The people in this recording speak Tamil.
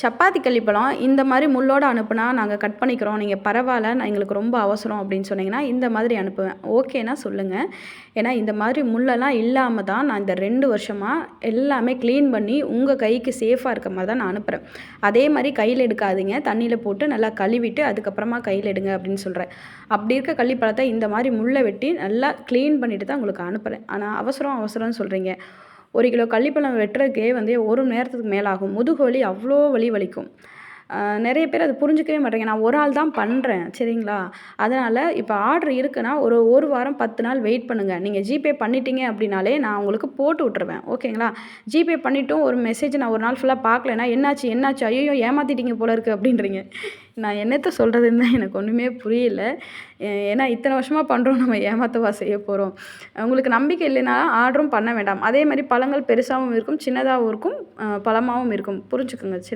சப்பாத்தி கள்ளிப்பழம் இந்த மாதிரி முள்ளோடு அனுப்புனா நாங்கள் கட் பண்ணிக்கிறோம். நீங்கள் பரவாயில்ல நான் எங்களுக்கு ரொம்ப அவசரம் அப்படின்னு சொன்னீங்கன்னா இந்த மாதிரி அனுப்புவேன். ஓகேனா சொல்லுங்கள் ஏன்னா இந்த மாதிரி முள்ளெல்லாம் இல்லாமல் தான் நான் இந்த ரெண்டு வருஷமாக எல்லாமே க்ளீன் பண்ணி உங்கள் கைக்கு சேஃபாக இருக்க மாதிரி தான் நான் அனுப்புகிறேன் அதே மாதிரி கையில் எடுக்காதீங்க. தண்ணியில் போட்டு நல்லா கழுவிட்டு அதுக்கப்புறமா கையில் எடுங்க அப்படின்னு சொல்கிறேன் அப்படி இருக்க கள்ளிப்பழத்தை இந்த மாதிரி முள்ளை வெட்டி நல்லா க்ளீன் பண்ணிவிட்டு தான் உங்களுக்கு அனுப்புகிறேன் ஆனால் அவசரம் அவசரம்னு சொல்கிறீங்க ஒரு கிலோ கள்ளிப்பழம் வெட்டுறதுக்கே வந்து ஒரு மணி நேரத்துக்கு மேலே ஆகும் முதுகு வலி அவ்வளோ வலி வலிக்கும். நிறைய பேர் அது புரிஞ்சிக்கவே மாட்டேங்க. நான் ஒரு ஆள் தான் பண்ணுறேன் சரிங்களா? அதனால் இப்போ ஆர்டர் இருக்குன்னா ஒரு ஒரு வாரம் பத்து நாள் வெயிட் பண்ணுங்கள் நீங்கள் ஜிபே பண்ணிட்டீங்க அப்படின்னாலே நான் உங்களுக்கு போட்டு விட்ருவேன் ஓகேங்களா? ஜிபே பண்ணிட்டும் ஒரு மெசேஜ் நான் ஒரு நாள் ஃபுல்லாக பார்க்கலன்னா என்னாச்சு என்னாச்சு? ஐயோ ஏமாற்றிட்டீங்க போல இருக்குது அப்படின்றீங்க. நான் என்னத்த சொல்கிறதுன்னு தான் எனக்கு ஒன்றுமே புரியல. ஏன்னா இத்தனை வருஷமாக பண்ணுறோம் நம்ம ஏமாற்றவா செய்ய போகிறோம் உங்களுக்கு நம்பிக்கை இல்லைனாலும் ஆர்டரும் பண்ண வேண்டாம். அதே மாதிரி பழங்கள் பெருசாகவும் இருக்கும் சின்னதாகவும் இருக்கும் பழமாகவும் இருக்கும். புரிஞ்சுக்கோங்க சரி.